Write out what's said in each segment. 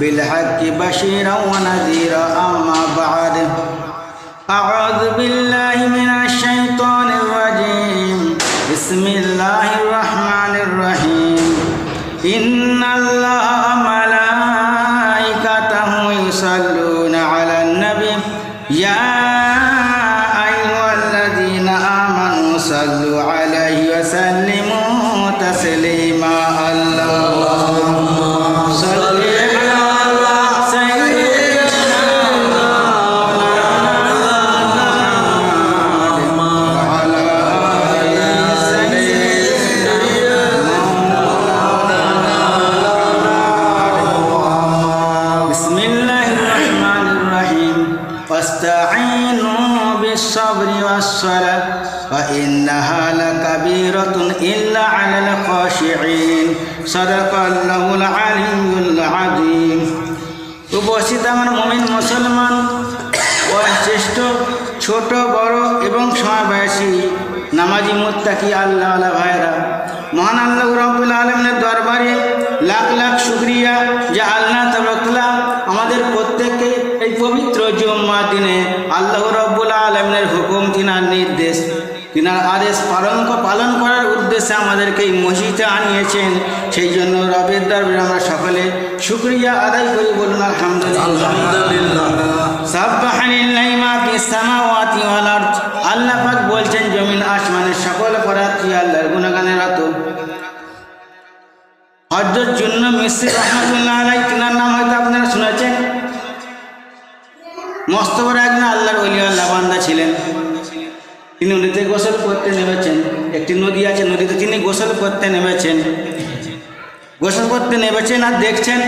بالحق بشيرا ونذيرا أما بعد أعوذ بالله من الشيطان الرجيم بسم الله الرحمن الرحيم إن وإنها لكبيرة إلا على الخاشعين صدق الله العلي العظيم উপস্থিত আমার মমিন মুসলমান বয়োজ্যেষ্ঠ ছোট বড় এবং সমবয়সী নামাজি মুত্তাকি আল্লাহ আল্লাহ ভাইরা মহান আল্লাহ রব্বুল আলমের দরবারে লাখ লাখ শুক্রিয়া যে আল্লাহ তবরকলা আমাদের প্রত্যেককে এই পবিত্র জুম্মা দিনে আল্লাহ রব্বুল আলমের হুকুম তিনার নির্দেশ তিনার আদেশ পালন পালন করার উদ্দেশ্যে আমাদেরকে এই মসজিদে আনিয়েছেন। সেই জন্য রবের দরবারে আমরা সকলে শুক্রিয়া আদায় করি বলুন আলহামদুলিল্লাহ। আল্লাহ পাক বলছেন জমিন আসমানের সকল পরাত্রী আল্লাহর গুণগানের রত হজরত জন্য মিস্ত্রি রহমতুল্লাহ আলাই তিনার নাম হয়তো আপনারা শুনেছেন। মস্ত বড় একজন আল্লাহর অলি আল্লাহ বান্দা ছিলেন। তিনি নদীতে গোসল করতে নেমেছেন। একটি নদী আছে, নদীতে তিনি গোসল করতে নেমেছেন। গোসল করতে নেমেছেন আর দেখছেন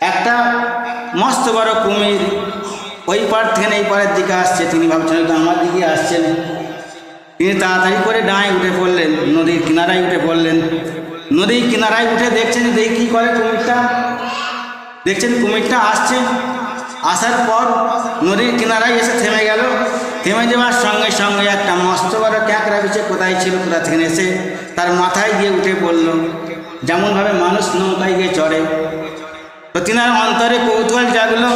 একটা মস্ত বড় কুমির ওই পার থেকে এই পাড়ের দিকে আসছে। তিনি ভাবছেন হয়তো আমার দিকে আসছেন। তিনি তাড়াতাড়ি করে ডাঁয় উঠে পড়লেন, নদীর কিনারায় উঠে পড়লেন। নদীর কিনারায় উঠে দেখছেন দেখি কী করে কুমিরটা। দেখছেন কুমিরটা আসছে। আসার পর নদীর কিনারায় এসে থেমে গেল। থেমে যাওয়ার সঙ্গে সঙ্গে একটা মস্ত বড় ক্যাঁকড়া বিছে কোথায় ছিল, কোথা থেকে এসে তার মাথায় গিয়ে উঠে পড়ল। যেমনভাবে মানুষ নৌকায় গিয়ে চড়ে। তো তিনার অন্তরে কৌতূহল জাগলো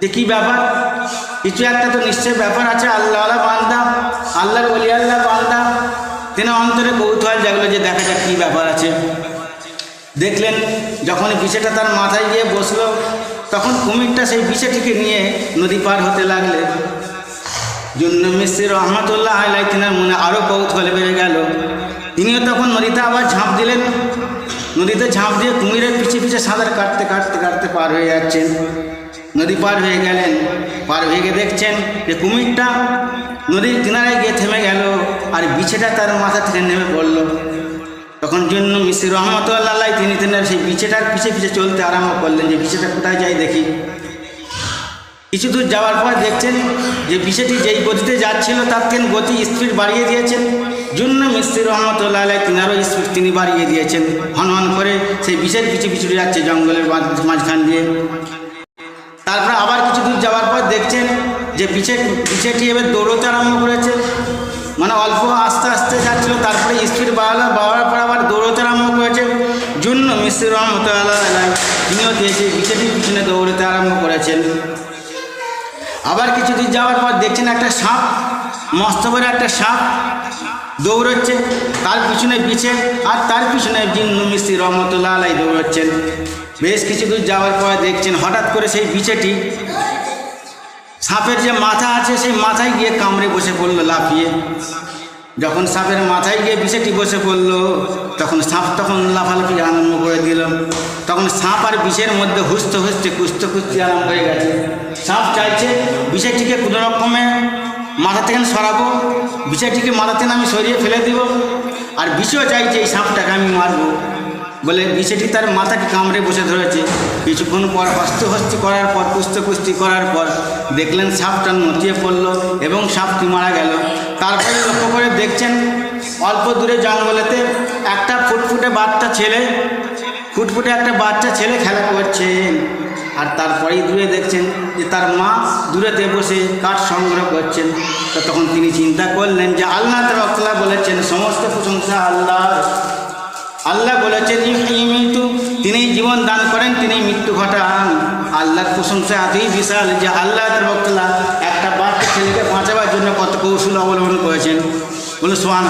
যে কী ব্যাপার? কিছু একটা তো নিশ্চয় ব্যাপার আছে আল্লাহ আল্লাহ বান্দা, আল্লাহর বলি আল্লাহ বান্দা। তিনি অন্তরে কৌতূহল জাগলো যে দেখা যাক কী ব্যাপার আছে। দেখলেন যখন বিষেটা তার মাথায় গিয়ে বসল, তখন কুমিরটা সেই বিষেটিকে নিয়ে নদী পার হতে লাগলে। জন্য মিস্ত্রি রহমতুল্লাহ আলাই তিনার মনে আরও কৌতূহল বেড়ে গেল। তিনিও তখন নদীতে আবার ঝাঁপ দিলেন। নদীতে ঝাঁপ দিয়ে কুমিরের পিছিয়ে পিছিয়ে সাঁতার কাটতে কাটতে কাটতে পার হয়ে যাচ্ছেন। নদী পার হয়ে গেলেন। পার হয়ে গিয়ে দেখছেন যে কুমিরটা নদীর কিনারায় গিয়ে থেমে গেল আর বিছেটা তার মাথা থেকে নেমে পড়ল। তখন জন্য মিসির রহমতুল্লাহ তিনি তিনি সেই বিছেটার পিছে পিছে চলতে আরম্ভ করলেন যে বিছেটা কোথায় যাই দেখি। কিছু দূর যাওয়ার পর দেখছেন যে বিষয়টি যেই গতিতে যাচ্ছিল, তার থেকে গতি স্পিড বাড়িয়ে দিয়েছেন। জন্য মিস্ত্রি রহমতুল্লাহ আলাই তিনারও স্পিড তিনি বাড়িয়ে দিয়েছেন। হন হন করে সেই বিষের পিছু পিছু যাচ্ছে জঙ্গলের মাঝ- মাঝখান দিয়ে। তারপর আবার কিছু দূর যাওয়ার পর দেখছেন যে বিছে বিছেটি এবার দৌড়তে আরম্ভ করেছে। মানে অল্প আস্তে আস্তে যাচ্ছিল, তারপরে স্পিড বাড়ালো, বাড়ার পর আবার দৌড়তে আরম্ভ করেছে। জন্য মিস্ত্রি রহমতুল্লাহ আলাই তিনিও দিয়েছে বিছেটির পিছনে দৌড়তে আরম্ভ করেছেন। আবার কিছু দিন যাওয়ার পর দেখছেন একটা সাপ, মস্ত বড় একটা সাপ দৌড়চ্ছে, তার পিছনে পিছে আর তার পিছনে জিন্ন মিস্ত্রি রহমতুল্লাহ আলাই দৌড়চ্ছেন। বেশ কিছু দূর যাওয়ার পর দেখছেন হঠাৎ করে সেই বিছেটি সাপের যে মাথা আছে, সেই মাথায় গিয়ে কামড়ে বসে পড়ল লাফিয়ে। যখন সাপের মাথায় গিয়ে বিষেটি বসে পড়ল, তখন সাপ তখন লাফালাফি আরম্ভ করে দিল। তখন সাপ আর বিষের মধ্যে হুসতে হুসতে কুস্তে কুস্তি আরম্ভ হয়ে গেছে। সাপ চাইছে, বিষয়টিকে কোনো রকমে মাথা থেকে সরাবো, বিষয়টিকে মাথা থেকে আমি সরিয়ে ফেলে দিব, আর বিষও চাইছে এই সাপটাকে আমি মারবো। বলে বিষেটি তার মাথাকে কামড়ে বসে ধরেছে। কিছুক্ষণ পর হস্ত হস্তি করার পর কুস্ত কুস্তি করার পর দেখলেন সাপটা নটিয়ে পড়ল এবং সাপটি মারা গেল। তারপরে লক্ষ্য করে দেখছেন অল্প দূরে জঙ্গলেতে একটা ফুটফুটে বাচ্চা ছেলে, ফুটফুটে একটা বাচ্চা ছেলে খেলা করছেন আর তারপরেই দূরে দেখছেন যে তার মা দূরেতে বসে কাঠ সংগ্রহ করছেন। তো তখন তিনি চিন্তা করলেন যে আল্লাহ তালা বলেছেন, সমস্ত প্রশংসা আল্লাহ আল্লাহ বলেছেন মৃত্যু তিনি জীবন দান করেন তিনি মৃত্যু ঘটান। আল্লাহর প্রশংসা এতই বিশাল যে আল্লাহ তালা একটা ছেলেকে বাঁচাবার জন্য কত কৌশল অবলম্বন করেছেন। বলে সোহান